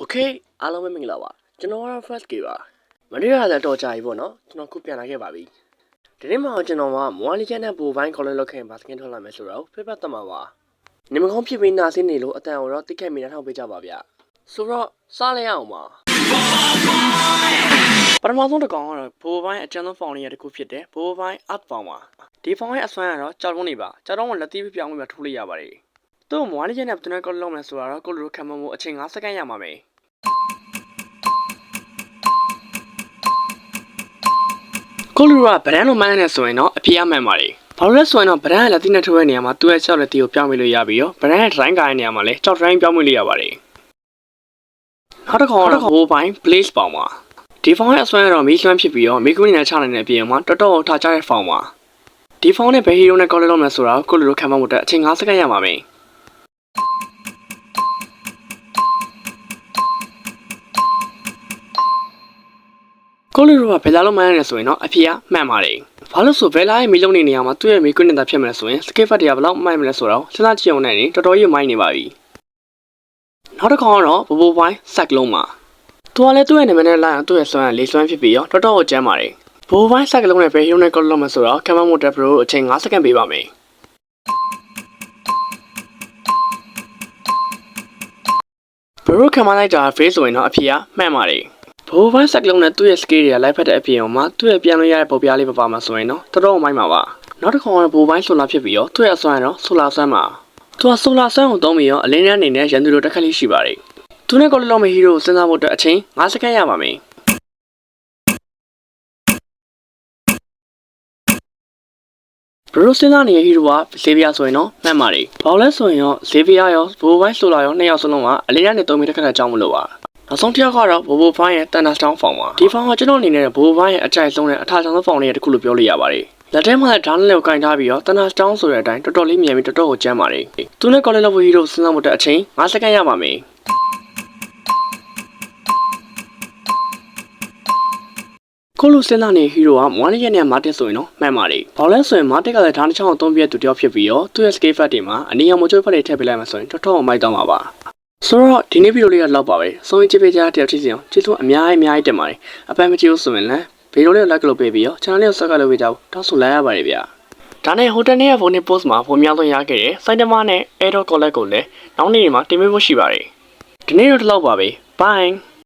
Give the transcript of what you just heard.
โอเคအားလုံးပဲမင်္ဂလာပါကျွန်တော်ကတော့ first K ပါမနေ့ကလည်းတော့ကြာပြီပေါ့နော်ကျွန်တော်ခုပြန်လာခဲ့ပါပြီဒီနေ့မှာကျွန်တော်ကမွာလီကျန်နဲ့ဘူဘိုင်း color လောက်ခင်ဘာစကင်ထွက်လာမယ်ဆိုတော့ပြပတ်တမှာပါနေမကောင်းဖြစ်ပြီးနာဆင်းနေလို့အတန်ကိုတော့တိတ်ခတ်မိနေထောက်ပေးကြပါဗျဆိုတော့စားလိုက်ရအောင်ပါပထမဆုံးတစ်ကောင်ကတော့ဘူဘိုင်းအကျဉ်းဆုံးဖောင်နေရတစ်ခုဖြစ်တဲ့ဘူဘိုင်း up ဖောင်ပါဒီဖောင်ရဲ့အစွမ်းကတော့ကြောက်တုံးနေပါကြောက်တုံးကလက်သီးပြပြောင်းပြီးမှထိုးလိုက်ရပါတယ်သူ့မွာလီကျန်နဲ့ဘယ်သူနဲ့ color လောက်မယ်ဆိုတော့ကိုလိုခံမမှုအချိန်9စက္ကန့်ရမှာမယ် ကိုလူကဗရန်လိုမှန်းနေဆိုရင်တော့အပြေးအမှန်ပါလေဘာလို့လဲဆိုရင်တော့ဗရန်ကလက်တိနဲ့ထိုးတဲ့နေရာမှာသူ့ရဲ့ကြောက်လက်တီကိုပြောင်းမိလို့ရပြီးတော့ဗရန်ရဲ့ design ကားရဲ့နေရာမှာလည်းကြောက် design ပြောင်းမိလို့ရပါတယ်နောက်တစ်ခါကတော့ဟိုဘိုင်း place ပေါင်ပါဒီဖောင်းရဲ့အစွမ်းကတော့မီးစွမ်းဖြစ်ပြီးတော့မီးကွင်းနဲ့ချနိုင်တဲ့အပြင်မှာတော်တော်ထားကြတဲ့ဖောင်းပါဒီဖောင်းနဲ့ဘယ်ဟီရိုနဲ့ကောက်လက်လို့မလဲဆိုတော့ကိုလူတို့ခံမမှုတဲ့အချိန်9စက္ကန့်ရမှာပဲ ကိုလူတို့ကဘယ်လာလို့မှန်းနေဆိုရင်တော့အဖေကမှန်ပါတယ်။ဘာလို့ဆိုဘယ်လာရဲ့မီးလုံးနေနေရာမှာသူ့ရဲ့မီးကွင်းနဲ့သာဖြစ်မလဲဆိုရင်စကေဖတ်တွေကဘယ်လောက်မှန်မလဲဆိုတော့စဉ်းစားကြည့်အောင်နဲ့နေတော်တော်ကြီးမိုင်းနေပါပြီ။နောက်တစ်ခါကတော့ဘိုးဘိုးပိုင်းစက်ကလုံးမှာသူကလည်းသူ့ရဲ့နာမည်နဲ့လိုက်အောင်သူ့ရဲ့စွမ်းကလေးစွမ်းဖြစ်ပြီးတော့တော်တော်ကိုကျမ်းပါတယ်။ဘိုးဘိုင်းစက်ကလုံးနဲ့ဘယ်ဟီရိုနဲ့ကောက်လို့မလဲဆိုတော့ကမ်မမိုတက်ပရိုအချိန်9စက္ကန့်ပေးပါမယ်။ဘရိုခံမလိုက်တာဖေးဆိုရင်တော့အဖေကမှန်ပါတယ် ဘိုးဘိုင်းစက်ကလုံးနဲ့သူ့ရဲ့ scale တွေကလိုက်ဖက်တဲ့အပြင်အောင်မှာသူ့ရဲ့ပြန်လို့ရတဲ့ပုံပြားလေးပပမှာဆိုရင်တော့တော်တော်မိုင်းပါပါနောက်တစ်ခါကတော့ဘိုးဘိုင်းဆိုလာဖြစ်ပြီးတော့သူ့ရဲ့အစွမ်းကတော့ဆိုလာစွမ်းပါသူကဆိုလာစွမ်းကိုသုံးပြီးတော့အလင်းထဲအနေနဲ့ရန်သူတို့တက်ခတ်လေးရှိပါတယ်သူနဲ့ကော်လလောမဟီရိုကိုစဉ်းစားဖို့အတွက်အချိန်9စက္ကန့်ရပါမယ်ဘရိုစင်လာနေတဲ့ဟီရိုကဇေဗီယာဆိုရင်တော့မှန်ပါတယ်။ဘာလို့လဲဆိုရင်တော့ဇေဗီယာရောဘိုးဘိုင်းဆိုလာရောနှစ်ယောက်စလုံးကအလေးရနဲ့သုံးပြီးတက်ခတ်တဲ့အကြောင်းမလို့ပါ။ နောက်ဆုံးတစ်ယောက်ကတော့ဘိုဘိုဖိုင်းရဲ့တန်တာစတောင်းဖောင်ပါဒီဖောင်ကကျွန်တော်အနေနဲ့ဘိုဘိုဖိုင်းရဲ့အကြိုက်ဆုံးနဲ့အထာချောင်းဆုံးဖောင်လေးတစ်ခုလို့ပြောလို့ရပါတယ်လက်ထဲမှာလည်းဓာတ်နဲ့ကိုကင်ထားပြီးတော့တန်တာစတောင်းဆိုတဲ့အတိုင်းတော်တော်လေးမြန်ပြီးတော်တော်ကိုကျန်းပါတယ်သူနဲ့ကော်လေးလော်ဝီတို့စဉ်းစားမှုတဲ့အချိန်9စက္ကန့်ရပါမယ်ကိုလူစင်လာနေဟီရိုကမွားနေရနဲ့မာတစ်ဆိုရင်တော့မှန်ပါတယ်။ဘာလို့လဲဆိုရင်မာတစ်ကလည်းဓာတ်တစ်ချောင်းအသုံးပြတဲ့သူတယောက်ဖြစ်ပြီးတော့သူ့ရဲ့ scale fat တွေမှာအနီရောင်မချိုးဖက်တွေထည့်ပေးလိုက်မှဆိုရင်တော်တော်မိုက်တော့မှာပါ။ ဆိုတော့ဒီနေ့ဗီဒီယိုလေးကလောက်ပါပဲ။ဆုံးရင်ကြည့်ပေးကြတဲ့တယောက်ချင်းစီအောင်ကျေးဇူးအများကြီးအများကြီးတင်ပါတယ်။အပန်းမကြည့်လို့ဆိုရင်လည်းဗီဒီယိုလေးကို like လုပ်ပေးပြီးတော့ channel လေးကို subscribe လုပ်ပေးကြဖို့တောင်းဆိုလိုက်ရပါတယ်ဗျာ။ဒါနဲ့ဟိုတယ်နဲ့ဖုန်းနဲ့ post မှာပုံများလို့ရခဲ့တဲ့ site မှာနဲ့ Air Collect ကိုလည်းနောက်နေ့တွေမှာတင်ပေးဖို့ရှိပါတယ်။ဒီနေ့တော့ဒီလောက်ပါပဲ။ Bye